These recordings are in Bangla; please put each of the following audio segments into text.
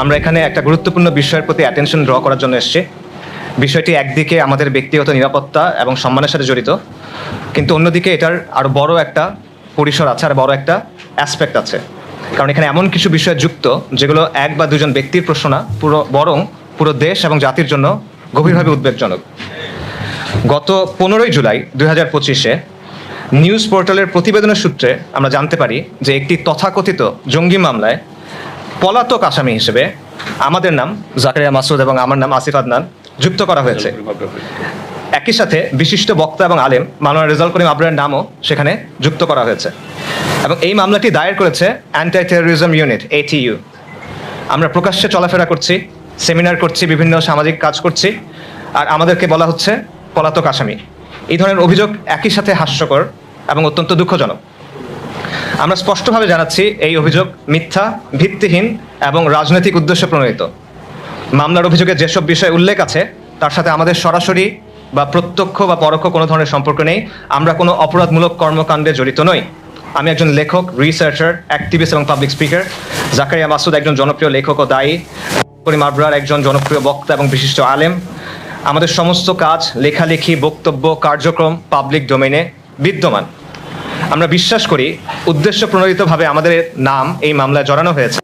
আমরা এখানে একটা গুরুত্বপূর্ণ বিষয়ের প্রতি অ্যাটেনশন ড্র করার জন্য এসেছি। বিষয়টি একদিকে আমাদের ব্যক্তিগত নিরাপত্তা এবং সম্মানের সাথে জড়িত, কিন্তু অন্যদিকে এটার আরও বড় একটা পরিসর আছে, আর বড় একটা অ্যাসপেক্ট আছে। কারণ এখানে এমন কিছু বিষয় যুক্ত, যেগুলো এক বা দুজন ব্যক্তির প্রশ্ন না, পুরো, বরং পুরো দেশ এবং জাতির জন্য গভীরভাবে উদ্বেগজনক। গত পনেরোই জুলাই দুই হাজার পঁচিশে নিউজ পোর্টালের প্রতিবেদনের সূত্রে আমরা জানতে পারি যে একটি তথাকথিত জঙ্গি মামলায় পলাতক আসামি হিসেবে আমাদের নাম জাকারিয়া মাসুদ এবং আমার নাম আসিফ আদনান যুক্ত করা হয়েছে। একই সাথে বিশিষ্ট বক্তা এবং আলেম মাওলানা রেজাল করিম আবরারের নামও সেখানে যুক্ত করা হয়েছে। এবং এই মামলাটি দায়ের করেছে অ্যান্টি টেরোরিজম ইউনিট এটিইউ আমরা প্রকাশ্যে চলাফেরা করছি, সেমিনার করছি, বিভিন্ন সামাজিক কাজ করছি, আর আমাদেরকে বলা হচ্ছে পলাতক আসামি। এই ধরনের অভিযোগ একই সাথে হাস্যকর এবং অত্যন্ত দুঃখজনক। আমরা স্পষ্টভাবে জানাচ্ছি এই অভিযোগ মিথ্যা, ভিত্তিহীন এবং রাজনৈতিক উদ্দেশ্যে প্রণোদিত মামলার অভিযোগে যেসব বিষয় উল্লেখ আছে, তার সাথে আমাদের সরাসরি বা প্রত্যক্ষ বা পরোক্ষ কোনো ধরনের সম্পর্ক নেই। আমরা কোনো অপরাধমূলক কর্মকাণ্ডে জড়িত নই। আমি একজন লেখক রিসার্চার অ্যাক্টিভিস্ট এবং পাবলিক স্পিকার জাকারিয়া মাসুদ একজন জনপ্রিয় লেখক ও দায়ী। করিম আবরার একজন জনপ্রিয় বক্তা এবং বিশিষ্ট আলেম। আমাদের সমস্ত কাজ, লেখালেখি, বক্তব্য, কার্যক্রম পাবলিক ডোমেনে বিদ্যমান। আমরা বিশ্বাস করি উদ্দেশ্য প্রণোদিতভাবে আমাদের নাম এই মামলায় জড়ানো হয়েছে।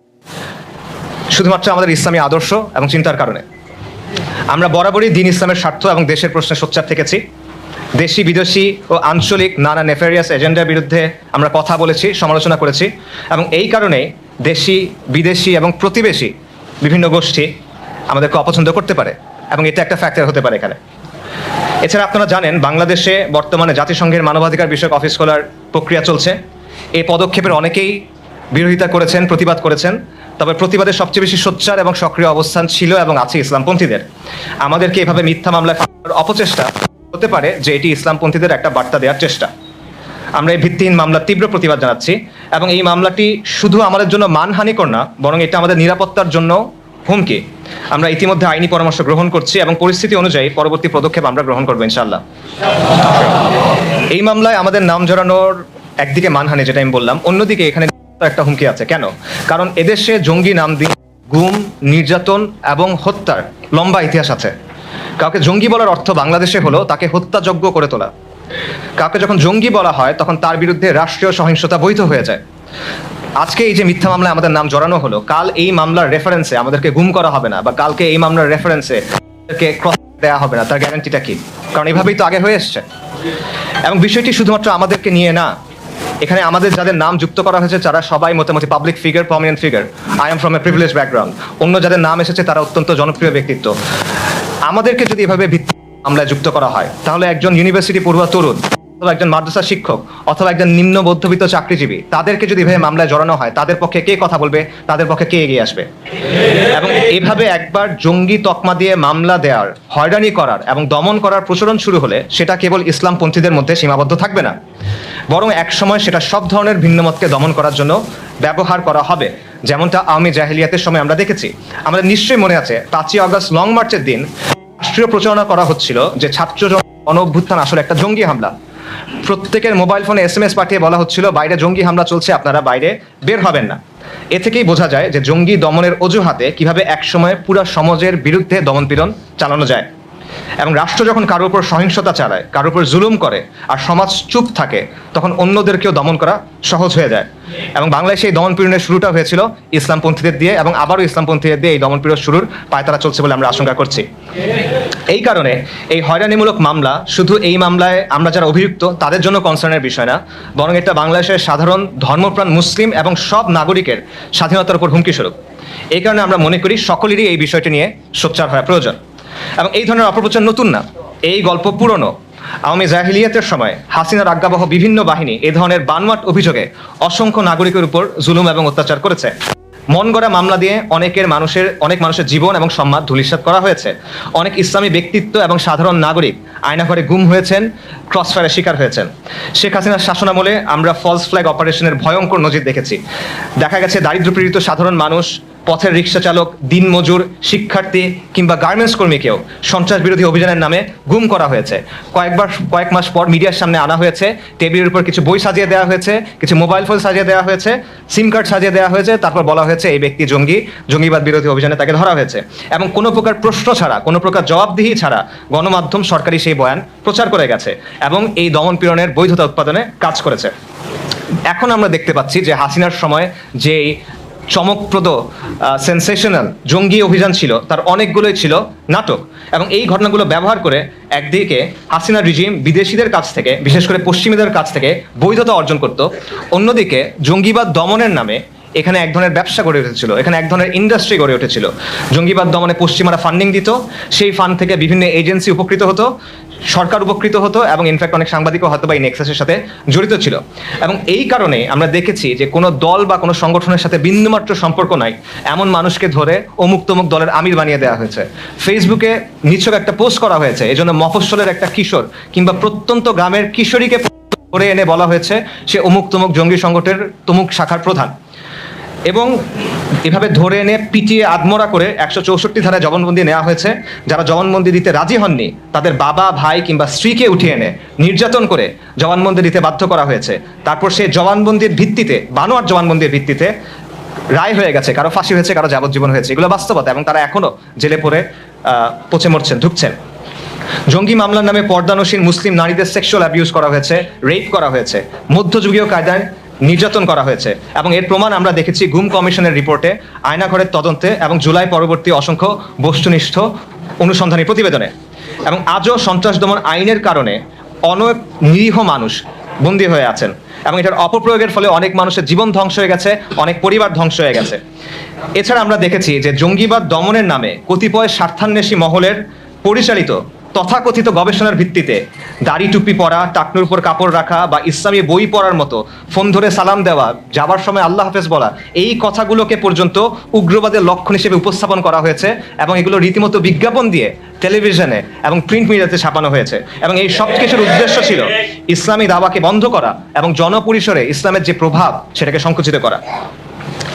শুধুমাত্র আমাদের ইসলামী আদর্শ এবং চিন্তার কারণে। আমরা বরাবরই দিন ইসলামের স্বার্থ এবং দেশের প্রশ্নে সোচ্চার থেকেছি। দেশি, বিদেশি ও আঞ্চলিক নানা নেফেরিয়াস এজেন্ডার বিরুদ্ধে আমরা কথা বলেছি, সমালোচনা করেছি এবং এই কারণেই দেশি, বিদেশি এবং প্রতিবেশী বিভিন্ন গোষ্ঠী আমাদেরকে অপছন্দ করতে পারে এবং এটা একটা ফ্যাক্টর হতে পারে এখানে। এছাড়া আপনারা জানেন, বাংলাদেশে বর্তমানে জাতিসংঘের মানবাধিকার বিষয়ক অফিস খোলার প্রক্রিয়া চলছে। এই পদক্ষেপের অনেকেই বিরোধিতা করেছেন, প্রতিবাদ করেছেন। তবে প্রতিবাদের সবচেয়ে বেশি সোচ্চার এবং সক্রিয় অবস্থান ছিল এবং আছে ইসলামপন্থীদের। আমাদেরকে এভাবে মিথ্যা মামলায় অপচেষ্টা হতে পারে যে এটি ইসলামপন্থীদের একটা বার্তা দেওয়ার চেষ্টা। আমরা এই ভিত্তিহীন মামলার তীব্র প্রতিবাদ জানাচ্ছি এবং এই মামলাটি শুধু আমাদের জন্য মানহানিকর না, বরং এটা আমাদের নিরাপত্তার জন্য হুমকি। আমরা ইতিমধ্যে আইনি পরামর্শ গ্রহণ করছি এবং পরিস্থিতি অনুযায়ী পরবর্তী পদক্ষেপ আমরা গ্রহণ করব ইনশাল্লাহ এই মামলায় আমাদের নাম জড়ানোর একদিকে মানহানি, যেটা আমি বললাম। অন্যদিকে এখানে একটা হুমকি আছে। কেন? কারণ এদেশে জঙ্গি নাম দিয়ে গুম, নির্যাতন এবং হত্যার লম্বা ইতিহাস আছে। কাউকে জঙ্গি বলার অর্থ বাংলাদেশে হলো তাকে হত্যাযোগ্য করে তোলা। কাউকে যখন জঙ্গি বলা হয়, তখন তার বিরুদ্ধে রাষ্ট্রীয় সহিংসতা বৈধ হয়ে যায়। আজকে এই যে মিথ্যা মামলায় আমাদের নাম জড়ানো হলো, কাল এই মামলার রেফারেন্সে আমাদেরকে গুম করা হবে না, বা কালকে এই মামলার রেফারেন্সে দেওয়া হবে না, তার গ্যারান্টিটা কি? কারণ এভাবেই তো আগে হয়ে এসছে। এবং বিষয়টি শুধুমাত্র আমাদেরকে নিয়ে না, এখানে আমাদের যাদের নাম যুক্ত করা হয়েছে, তারা সবাই মোটামুটি public figure prominent figure I am from a privilege background অন্য যাদের নাম এসেছে, তারা অত্যন্ত জনপ্রিয় ব্যক্তিত্ব। আমাদেরকে যদি এভাবে ভিত্তি মামলায় যুক্ত করা হয়, তাহলে একজন ইউনিভার্সিটি পড়ুয়া তরুণ অথবা একজন মাদ্রাসা শিক্ষক, অথবা একজন নিম্ন মধ্যবিত্ত চাকরিজীবী, তাদেরকে যদি এভাবে মামলায় জড়ানো হয়, তাদের পক্ষে কে কথা বলবে? তাদের পক্ষে কে এগিয়ে আসবে? এবং এভাবে একবার জঙ্গি তকমা দিয়ে মামলা দেওয়ার, হয়রানি করার এবং দমন করার প্রচলন শুরু হলে সেটা কেবল ইসলামপন্থীদের মধ্যে সীমাবদ্ধ থাকবে না। বরং একসময় সেটা সব ধরনের ভিন্নমতকে দমন করার জন্য ব্যবহার করা হবে, যেমনটা আওয়ামী জাহিলিয়াতের সময় আমরা দেখেছি। আমাদের নিশ্চয়ই মনে আছে, পাঁচই আগস্ট লং মার্চের দিন রাষ্ট্রীয় প্রচারণা করা হচ্ছিল যে ছাত্র অনভ্যুত্থান আসলে একটা জঙ্গি হামলা। প্রত্যেকের মোবাইল ফোনে এস এম এস পাঠিয়ে বলা হচ্ছিল, বাইরে জঙ্গি হামলা চলছে, আপনারা বাইরে বের হবেন না। এ থেকেই বোঝা যায় যে জঙ্গি দমনের অজুহাতে কীভাবে একসময় পুরো সমাজের বিরুদ্ধে দমনপীড়ন চালানো যায়। এবং রাষ্ট্র যখন কারোর উপর সহিংসতা চালায়, কারোর উপর জুলুম করে আর সমাজ চুপ থাকে, তখন অন্যদেরকেও দমন করা সহজ হয়ে যায়। এবং বাংলায় সেই দমনপীড়নের শুরুটা হয়েছিল ইসলামপন্থীদের দিয়ে এবং আবারও ইসলামপন্থীদের দিয়ে এই দমনপীড়ন শুরুর পায়তারা চলছে বলে আমরা আশঙ্কা করছি। এই কারণে এই হয়রানিমূলক মামলা শুধু এই মামলায় আমরা যারা অভিযুক্ত, তাদের জন্য কনসার্নের বিষয় না, বরং এটা বাংলাদেশের সাধারণ ধর্মপ্রাণ মুসলিম এবং সব নাগরিকের স্বাধীনতার উপর হুমকি স্বরূপ। এই কারণে আমরা মনে করি সকলেরই এই বিষয়টি নিয়ে সোচ্চার হওয়া প্রয়োজন। এবং এই ধরনের অপপ্রচার নতুন না। এই গল্প পুরনো। আওয়ামী জাহিলিয়াতের সময় হাসিনার আজ্ঞাবহ বিভিন্ন বাহিনী এ ধরনের বানওয়াট অভিযোগে অসংখ্য নাগরিকের উপর জুলুম এবং অত্যাচার করেছে। মন গড়া মামলা দিয়ে অনেকের মানুষের, অনেক মানুষের জীবন এবং সম্মান ধূলিসাৎ করা হয়েছে। অনেক ইসলামী ব্যক্তিত্ব এবং সাধারণ নাগরিক আয়নাঘরে গুম হয়েছেন, ক্রসফায়ারের শিকার হয়েছেন। শেখ হাসিনার শাসনামলে আমরা ফলস ফ্ল্যাগ অপারেশনের ভয়ঙ্কর নজির দেখেছি। দেখা গেছে দারিদ্র্যপীড়িত সাধারণ মানুষ পথের রিক্সা চালক, দিনমজুর, শিক্ষার্থী কিংবা গার্মেন্টস কর্মীকেও সন্ত্রাস বিরোধী অভিযানের নামে গুম করা হয়েছে। কয়েকবার, কয়েক মাস পর মিডিয়ার সামনে আনা হয়েছে। টেবিলের উপর কিছু বই সাজিয়ে দেওয়া হয়েছে, কিছু মোবাইল ফোন সাজিয়ে দেওয়া হয়েছে, সিম কার্ড সাজিয়ে দেওয়া হয়েছে, তারপর বলা হয়েছে এই ব্যক্তি জঙ্গি, জঙ্গিবাদ বিরোধী অভিযানে তাকে ধরা হয়েছে। এবং কোনো প্রকার প্রশ্ন ছাড়া, কোনো প্রকার জবাবদিহি ছাড়া গণমাধ্যম সরকারি সেই বয়ান প্রচার করে গেছে এবং এই দমন পীড়নের বৈধতা উৎপাদনে কাজ করেছে। এখন আমরা দেখতে পাচ্ছি যে হাসিনার সময় যে চমকপ্রদ সেন্সেশনাল জঙ্গি অভিযান ছিল। তার অনেকগুলোই ছিল নাটক। এবং এই ঘটনাগুলো ব্যবহার করে একদিকে হাসিনা রিজিম বিদেশিদের কাছ থেকে, বিশেষ করে পশ্চিমীদের কাছ থেকে বৈধতা অর্জন করত। অন্যদিকে জঙ্গিবাদ দমনের নামে এখানে এক ধরনের ব্যবসা গড়ে উঠেছিল, এখানে এক ধরনের ইন্ডাস্ট্রি গড়ে উঠেছিল। জঙ্গিবাদ দমনে পশ্চিমারা ফান্ডিং দিত, সেই ফান্ড থেকে বিভিন্ন এজেন্সি উপকৃত হতো। সরকার উপকৃত হতো এবং ইনফ্যাক্ট অনেক সাংবাদিকও হয়তো বা এই নেক্সাসের সাথে জড়িত ছিল। এবং এই কারণে আমরা দেখেছি যে কোনো দল বা কোনো সংগঠনের সাথে বিন্দুমাত্র সম্পর্ক নাই। এমন মানুষকে ধরে অমুক তমুক দলের আমির বানিয়ে দেওয়া হয়েছে। ফেসবুকে নিছক একটা পোস্ট করা হয়েছে, এই জন্য মফস্বলের একটা কিশোর কিংবা প্রত্যন্ত গ্রামের কিশোরীকে ধরে এনে বলা হয়েছে, সে অমুক তমুক জঙ্গি সংগঠনের তমুক শাখার প্রধান। এবং এভাবে ধরে এনে পিটিয়ে আদমরা করে একশো চৌষট্টি ধারায় জবানবন্দি নেওয়া হয়েছে। যারা জবানবন্দি দিতে রাজি হননি, তাদের বাবা, ভাই কিংবা স্ত্রীকে উঠিয়ে এনে নির্যাতন করে জবানবন্দি দিতে বাধ্য করা হয়েছে। তারপর সেই জবানবন্দির ভিত্তিতে, বানোয়ার জবানবন্দির ভিত্তিতে রায় হয়ে গেছে, কারও ফাঁসি হয়েছে, কারও যাবজ্জীবন হয়েছে। এগুলো বাস্তবতা এবং তারা এখনও জেলে পড়ে পচে মরছেন ঢুকছেন জঙ্গি মামলার নামে পর্দানসীন মুসলিম নারীদের সেক্সুয়াল অ্যাবিউজ করা হয়েছে রেপ করা হয়েছে। মধ্যযুগীয় কায়দায় নির্যাতন করা হয়েছে। এবং এর প্রমাণ আমরা দেখেছি গুম কমিশনের রিপোর্টে, আয়নাঘরের তদন্তে এবং জুলাই পরবর্তী অসংখ্য বস্তুনিষ্ঠ অনুসন্ধানী প্রতিবেদনে। এবং আজও সন্ত্রাস দমন আইনের কারণে অনেক নিরীহ মানুষ বন্দী হয়ে আছেন। এবং এটার অপপ্রয়োগের ফলে অনেক মানুষের জীবন ধ্বংস হয়ে গেছে, অনেক পরিবার ধ্বংস হয়ে গেছে। এছাড়া আমরা দেখেছি যে জঙ্গিবাদ দমনের নামে কতিপয় স্বার্থান্বেষী মহলের পরিচালিত তথাকথিত গবেষণার ভিত্তিতে দাড়ি টুপি পরা, টাকনুর উপর কাপড় রাখা বা ইসলামী বই পড়ার মতো ফোন ধরে সালাম দেওয়া, যাবার সময় আল্লাহ হাফেজ বলা, এই কথাগুলোকে পর্যন্ত উগ্রবাদের লক্ষণ হিসেবে উপস্থাপন করা হয়েছে এবং এগুলো রীতিমতো বিজ্ঞাপন দিয়ে টেলিভিশনে এবং প্রিন্ট মিডিয়াতে ছাপানো হয়েছে। এবং এই সব কিছুর উদ্দেশ্য ছিল ইসলামী দাওয়াকে বন্ধ করা এবং জনপরিসরে ইসলামের যে প্রভাব সেটাকে সংকুচিত করা।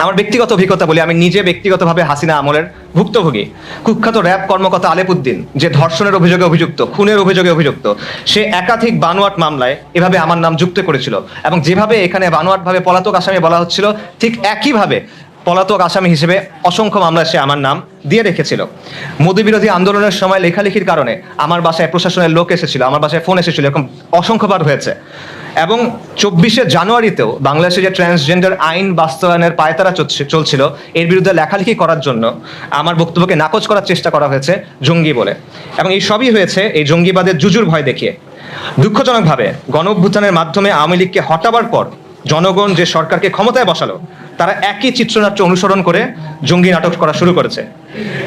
আমার ব্যক্তিগত অভিজ্ঞতা বলি, আমি নিজে ব্যক্তিগতভাবে হাসিনা আমলের ভুক্তভোগী। কুখ্যাত র্যাব কর্মকর্তা আলেপুদ্দিন, যে ধর্ষণের অভিযোগে অভিযুক্ত, খুনের অভিযোগে অভিযুক্ত, সে একাধিক বানোয়াট মামলায় এভাবে আমার নাম যুক্ত করেছিল এবং যেভাবে এখানে বানোয়াটভাবে পলাতক আসামি বলা হচ্ছিল, ঠিক একইভাবে পলাতক আসামি হিসেবে অসংখ্য মামলায় সে আমার নাম দিয়ে রেখেছিল। মোদী বিরোধী আন্দোলনের সময় লেখালেখির কারণে আমার বাসায় প্রশাসনের লোক এসেছিল, আমার বাসায় ফোন এসেছিল, এরকম অসংখ্যবার হয়েছে। এবং চব্বিশে জানুয়ারিতেও বাংলাদেশে যে ট্রান্সজেন্ডার আইন বাস্তবায়নের পায়তারা চলছে- চলছিল, এর বিরুদ্ধে লেখালেখি করার জন্য আমার বক্তব্যকে নাকচ করার চেষ্টা করা হয়েছে জঙ্গি বলে। এবং এই সবই হয়েছে এই জঙ্গিবাদের জুজুর ভয় দেখিয়ে। দুঃখজনকভাবে গণ অভ্যুত্থানের মাধ্যমে আওয়ামী লীগকে হটাবার পর জনগণ যে সরকারকে ক্ষমতায় বসালো, তারা একই চিত্রনাট্য অনুসরণ করে জঙ্গি নাটক করা শুরু করেছে।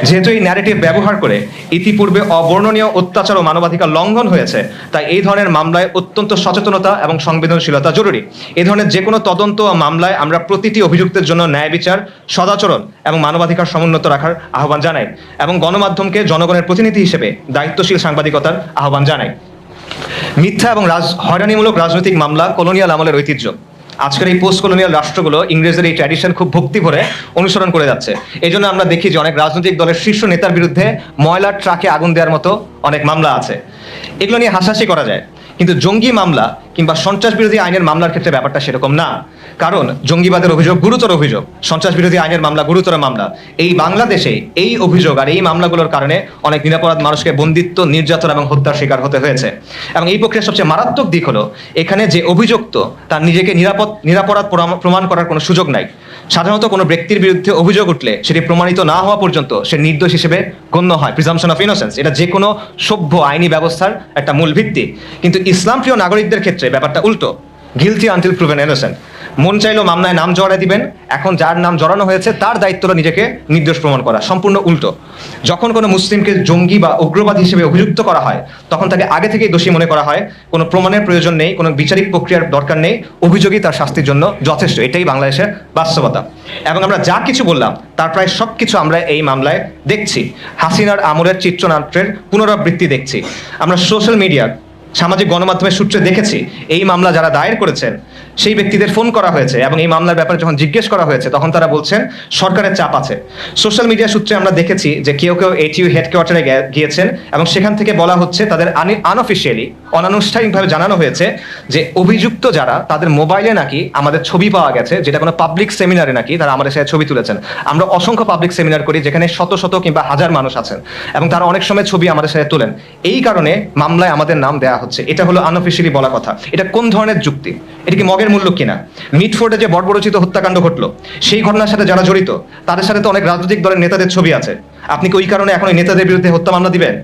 যেহেতু এই ন্যারেটিভ ব্যবহার করে ইতিপূর্বে অবর্ণনীয় অত্যাচার ও মানবাধিকার লঙ্ঘন হয়েছে, তাই এই ধরনের মামলায় অত্যন্ত সচেতনতা এবং সংবেদনশীলতা জরুরি। এই ধরনের যে কোনো তদন্ত মামলায় আমরা প্রতিটি অভিযুক্তের জন্য ন্যায় বিচার, সদাচরণ এবং মানবাধিকার সমুন্নত রাখার আহ্বান জানাই এবং গণমাধ্যমকে জনগণের প্রতিনিধি হিসেবে দায়িত্বশীল সাংবাদিকতার আহ্বান জানাই। মিথ্যা এবং রাজ হয়রানিমূলক রাজনৈতিক মামলা, কলোনিয়াল আমলের ঐতিহ্য। আজকের এই পোস্ট কলোনিয়াল রাষ্ট্রগুলো ইংরেজের এই ট্র্যাডিশন খুব ভক্তি ভরে অনুসরণ করে যাচ্ছে। এই জন্য আমরা দেখি যে অনেক রাজনৈতিক দলের শীর্ষ নেতার বিরুদ্ধে ময়লার ট্রাকে আগুন দেওয়ার মতো অনেক মামলা আছে। এগুলো নিয়ে হাসাহাসি করা যায়। কিন্তু জঙ্গি মামলা কিংবা সন্ত্রাস বিরোধী আইনের মামলার ক্ষেত্রে ব্যাপারটা সেরকম না। কারণ জঙ্গিবাদের অভিযোগ গুরুতর অভিযোগ সন্ত্রাস বিরোধী আইনের মামলা গুরুতর মামলা। এই বাংলাদেশে এই অভিযোগ আর এই মামলাগুলোর কারণে অনেক নিরাপরাধ মানুষকে বন্দিত্ব, নির্যাতন এবং হত্যার শিকার হতে হয়েছে। এবং এই প্রক্রিয়ার সবচেয়ে মারাত্মক দিক হলো, এখানে যে অভিযুক্ত, তার নিজেকে নিরাপদ, নিরাপরাধ প্রমাণ করার কোনো সুযোগ নাই। সাধারণত কোনো ব্যক্তির বিরুদ্ধে অভিযোগ উঠলে সেটি প্রমাণিত না হওয়া পর্যন্ত সে নির্দোষ হিসেবে গণ্য হয়। প্রিজামশন অফ ইনোসেন্স এটা যে কোনো সভ্য আইনি ব্যবস্থার একটা মূল ভিত্তি। কিন্তু ইসলাম প্রিয় নাগরিকদের ক্ষেত্রে ব্যাপারটা উল্টো। গিলটি আনটিল প্রুভেন ইনোসেন্ট মন চাইলো মামলায় নাম জড়ায় দিবেন। এখন যার নাম জড়ানো হয়েছে, তার দায়িত্ব হলো নিজেকে নির্দোষ প্রমাণ করা, সম্পূর্ণ উল্টো। যখন কোনো মুসলিমকে জঙ্গি বা উগ্রবাদী হিসেবে অভিযুক্ত করা হয়, তখন তাকে আগে থেকেই দোষী মনে করা হয়। কোনো প্রমাণের প্রয়োজন নেই, কোনো বিচারিক প্রক্রিয়ার দরকার নেই। অভিযোগই তার শাস্তির জন্য যথেষ্ট। এটাই বাংলাদেশের বাস্তবতা। এবং আমরা যা কিছু বললাম, তার প্রায় সব কিছু আমরা এই মামলায় দেখছি। হাসিনার আমলের চিত্রনাট্যের পুনরাবৃত্তি দেখছি। আমরা সোশ্যাল মিডিয়া সামাজিক গণমাধ্যমের সূত্রে দেখেছি, এই মামলা যারা দায়ের করেছেন, সেই ব্যক্তিদের ফোন করা হয়েছে এবং এই মামলার ব্যাপারে যখন জিজ্ঞেস করা হয়েছে, তখন তারা বলছেন, সরকারের চাপ আছে। সোশ্যাল মিডিয়া সূত্রে আমরা দেখেছি যে কেউ কেউ এটিইউ হেডকোয়ার্টারে গিয়েছেন এবং সেখান থেকে বলা হচ্ছে তাদের আনঅফিসিয়ালি অনানুষ্ঠানিকভাবে জানানো হয়েছে যে অভিযুক্ত যারা, তাদের মোবাইলে নাকি আমাদের ছবি পাওয়া গেছে, যেটা কোনো পাবলিক সেমিনারে নাকি, তারা আমাদের সাথে ছবি তুলেছেন। আমরা অসংখ্য পাবলিক সেমিনার করি যেখানে শত শত কিংবা হাজার মানুষ আছেন এবং তারা অনেক সময় ছবি আমাদের সাথে তোলেন। এই কারণে মামলায় আমাদের নাম দেওয়া হচ্ছে। এটা হলো আনঅফিসিয়ালি বলা কথা। এটা কোন ধরনের যুক্তি? এটা কি মগের মূল্য কিনা? মিটফোর্ডে যে বর্বরচিত হত্যাকাণ্ড ঘটলো, সেই ঘটনার সাথে যারা জড়িত, তাদের সাথে তো অনেক রাজনৈতিক দলের নেতাদের ছবি আছে। আপনি কি ওই কারণে এখন ওই নেতাদের বিরুদ্ধে হত্যা মামলা দিবেন?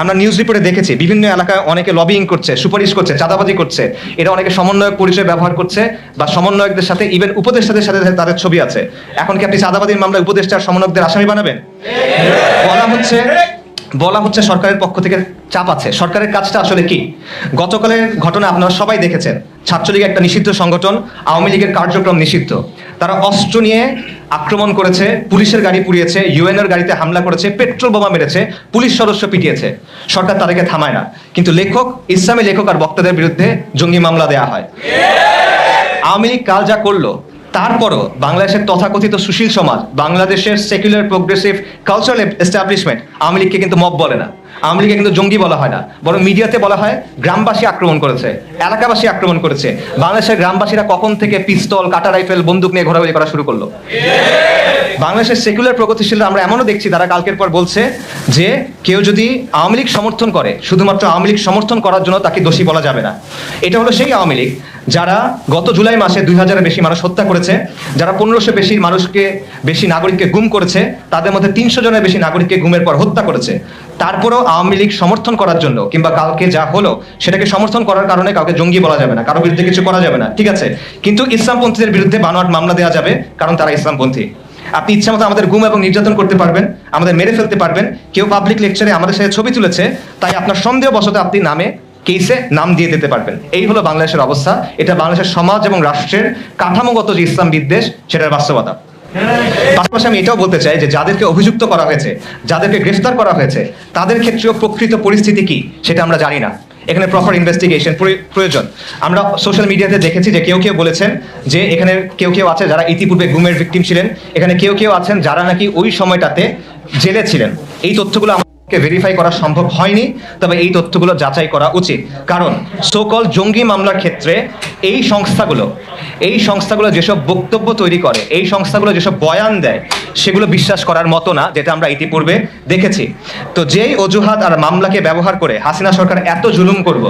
আমরা নিউজ রিপোর্টে দেখেছি, বিভিন্ন এলাকায় অনেকে লবিং করছে, সুপারিশ করছে, চাঁদাবাজি করছে। এটা অনেকে সমন্বয়ক পরিচয় ব্যবহার করছে বা সমন্বয়কদের সাথে ইভেন উপদেষ্টাদের সাথে তাদের ছবি আছে। এখন কি আপনি চাঁদাবাজির মামলায় উপদেষ্টার সমন্বয়কদের আসামি বানাবেন? বলা হচ্ছে বলা হচ্ছে সরকারের পক্ষ থেকে চাপ আছে। সরকারের কাজটা আসলে কি? গতকালের ঘটনা আপনারা সবাই দেখেছেন। ছাত্রলীগ একটা নিষিদ্ধ সংগঠন, আওয়ামী লীগের কার্যক্রম নিষিদ্ধ। তারা অস্ত্র নিয়ে আক্রমণ করেছে, পুলিশের গাড়ি পুড়িয়েছে ইউএনএর গাড়িতে হামলা করেছে, পেট্রোল বোমা মেরেছে, পুলিশ সদস্য পিটিয়েছে। সরকার তাদেরকে থামায় না। কিন্তু লেখক, ইসলামী লেখক আর বক্তাদের বিরুদ্ধে জঙ্গি মামলা দেয়া হয়। আওয়ামী লীগ কাল যা করল তারপরও বাংলাদেশের তথাকথিত সুশীল সমাজ, বাংলাদেশের secular progressive cultural establishment Awami লীগকে কিন্তু মব বলে না। আওয়ামী কিন্তু জঙ্গি বলা হয় না, বরং মিডিয়াতে বলা হয় গ্রামবাসী আক্রমণ করেছে, এলাকাবাসী আক্রমণ করেছে। বাংলাদেশের গ্রামবাসীরা কখন থেকে পিস্তল, কাটা রাইফেল, বন্দুক নিয়ে ঘোরাঘুরি করা শুরু করল? বাংলাদেশের সেকুলার প্রগতিশীলরা আমরা এমনও দেখছি, তারা কালকের পর বলছে যে কেউ যদি আওয়ামী লীগ সমর্থন করে, শুধুমাত্র আওয়ামী লীগ সমর্থন করার জন্য তাকে দোষী বলা যাবে না। এটা হলো সেই আওয়ামী লীগ যারা গত জুলাই মাসে দুই হাজারের বেশি মানুষ হত্যা করেছে, যারা পনেরোশো বেশি মানুষকে, বেশি নাগরিককে গুম করেছে, তাদের মধ্যে তিনশো জনের বেশি নাগরিককে গুমের পর হত্যা করেছে। তারপরও আওয়ামী লীগ সমর্থন করার জন্য কিংবা কালকে যা হলো সেটাকে সমর্থন করার কারণে কাউকে জঙ্গি বলা যাবে না, কারও বিরুদ্ধে কিছু করা যাবে না, ঠিক আছে? কিন্তু ইসলামপন্থীদের বিরুদ্ধে বানোয়াট মামলা দেওয়া যাবে, কারণ তারা ইসলামপন্থী। আপনি ইচ্ছা মতো আমাদের গুম এবং নির্যাতন করতে পারবেন, আমাদের মেরে ফেলতে পারবেন, কেউ পাবলিক লেকচারে আমাদের সাথে ছবি তুলেছে, তাই আপনার সন্দেহ বশত আপনি নামে কেসে নাম দিয়ে দিতে পারবেন। এই হলো বাংলাদেশের অবস্থা, এটা বাংলাদেশের সমাজ এবং রাষ্ট্রের কাঠামোগত যে ইসলাম বিদ্বেষ, সেটার বাস্তবতা। পাশাপাশি আমি এটাও বলতে চাই যে যাদেরকে অভিযুক্ত করা হয়েছে, যাদেরকে গ্রেফতার করা হয়েছে, তাদের ক্ষেত্রেও প্রকৃত পরিস্থিতি কি সেটা আমরা জানি না। এখানে প্রপার ইনভেস্টিগেশন প্রয়োজন। আমরা সোশ্যাল মিডিয়াতে দেখেছি যে কেউ কেউ বলেছেন যে এখানে কেউ কেউ আছে যারা ইতিপূর্বে গুমের ভিকটিম ছিলেন। এখানে কেউ কেউ আছেন যারা নাকি ওই সময়টাতে জেলে ছিলেন। এই তথ্যগুলো আমাকে ভেরিফাই করা সম্ভব হয়নি, তবে এই তথ্যগুলো যাচাই করা উচিত। কারণ সোকল জঙ্গি মামলার ক্ষেত্রে এই সংস্থাগুলো এই সংস্থাগুলো যেসব বক্তব্য তৈরি করে, এই সংস্থাগুলো যেসব বয়ান দেয়, সেগুলো বিশ্বাস করার মতো না, যেটা আমরা ইতিপূর্বে দেখেছি। তো যেই অজুহাত আর মামলাকে ব্যবহার করে হাসিনা সরকার এত জুলুম করব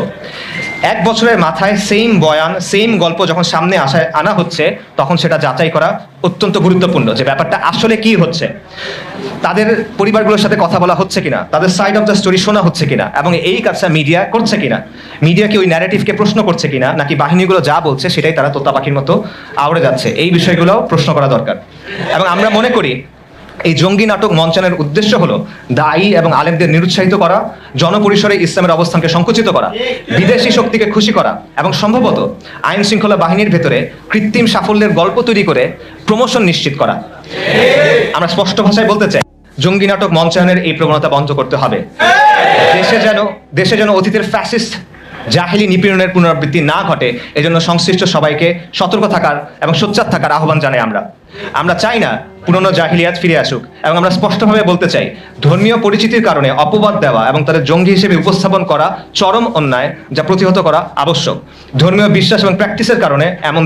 এক বছরের মাথায় সেম বয়ান সেম গল্প যখন সামনে আসায়, আনা হচ্ছে, তখন সেটা যাচাই করা অত্যন্ত গুরুত্বপূর্ণ যে ব্যাপারটা আসলে কি হচ্ছে। তাদের পরিবারগুলোর সাথে কথা বলা হচ্ছে কিনা, তাদের সাইড অফ দ্য স্টোরি শোনা হচ্ছে কিনা, এবং এই কাজটা মিডিয়া করছে কিনা মিডিয়া কি ওই ন্যারেটিভকে প্রশ্ন করছে কিনা, নাকি বাহিনীগুলো যা বলছে সেটাই তারা তোতা পাখির মতো আওড়ে যাচ্ছে, এই বিষয়গুলো প্রশ্ন করা দরকার। এবং আমরা মনে করি এই জঙ্গি নাটক মঞ্চানের উদ্দেশ্য হলো দায়ী এবং আলেমদের নিরুৎসাহিত করা, জনপরিসরে ইসলামের অবস্থানকে সংকুচিত করা, বিদেশি শক্তিকে খুশি করা এবং সম্ভবত আইন শৃঙ্খলা বাহিনীর ভেতরে কৃত্রিম সাফল্যের গল্প তৈরি করে প্রমোশন নিশ্চিত করা। আমরা স্পষ্ট ভাষায় বলতে চাই, জঙ্গি নাটক মঞ্চায়নের এই প্রবণতা বন্ধ করতে হবে। দেশে যেন দেশে যেন অতীতের ফ্যাসিস্ট জাহিলি নিপীড়নের পুনরাবৃত্তি না ঘটে, এজন্য সংশ্লিষ্ট সবাইকে সতর্ক থাকার এবং সোচ্চার থাকার আহ্বান জানাই আমরা। আমরা চাই না পুরনো জাহিলিয়াত ফিরে আসুক, এবং আমরা স্পষ্টভাবে বলতে চাই, ধর্মীয় পরিচিতির কারণে অপবাদ দেওয়া এবং তাদের জঙ্গি হিসেবে উপস্থাপন করা চরম অন্যায় যা প্রতিহত করা আবশ্যক। ধর্মীয় বিশ্বাস এবং প্র্যাকটিসের কারণে এমন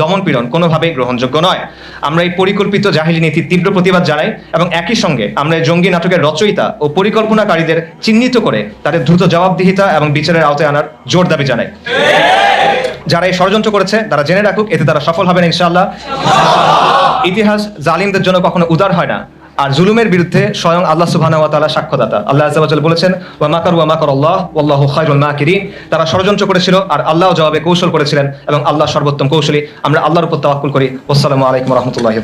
দমন পীড়ন কোনোভাবেই গ্রহণযোগ্য নয়। আমরা এই পরিকল্পিত জাহিলি নীতির তীব্র প্রতিবাদ জানাই এবং একই সঙ্গে আমরা এই জঙ্গি নাটকের রচয়িতা ও পরিকল্পনাকারীদের চিহ্নিত করে তাদের দ্রুত জবাবদিহিতা এবং বিচারের আওতায় আনার জোর দাবি জানাই। যারা এই ষড়যন্ত্র করেছে, তারা জেনে রাখুক, এতে তারা সফল হবেন ইনশাআল্লাহ। ইতিহাস জালিমদের জন্য কখনো উদার হয় না। আর জুলুমের বিরুদ্ধে স্বয়ং আল্লাহ তাআলা সাক্ষ্যদাতা। আল্লাহ বলেছেন, ওয়া মাকারু মাকার আল্লাহ, ওয়াল্লাহু খায়রুল তারা ষড়যন্ত্র করেছিল আর আল্লাহ জবাবে কৌশল করেছিলেন এবং আল্লাহ সর্বোত্তম কৌশলী। আমরা আল্লাহর উপর তাওয়াক্কুল করি। আসসালামু আলাইকুম রাহমাতুল্লাহি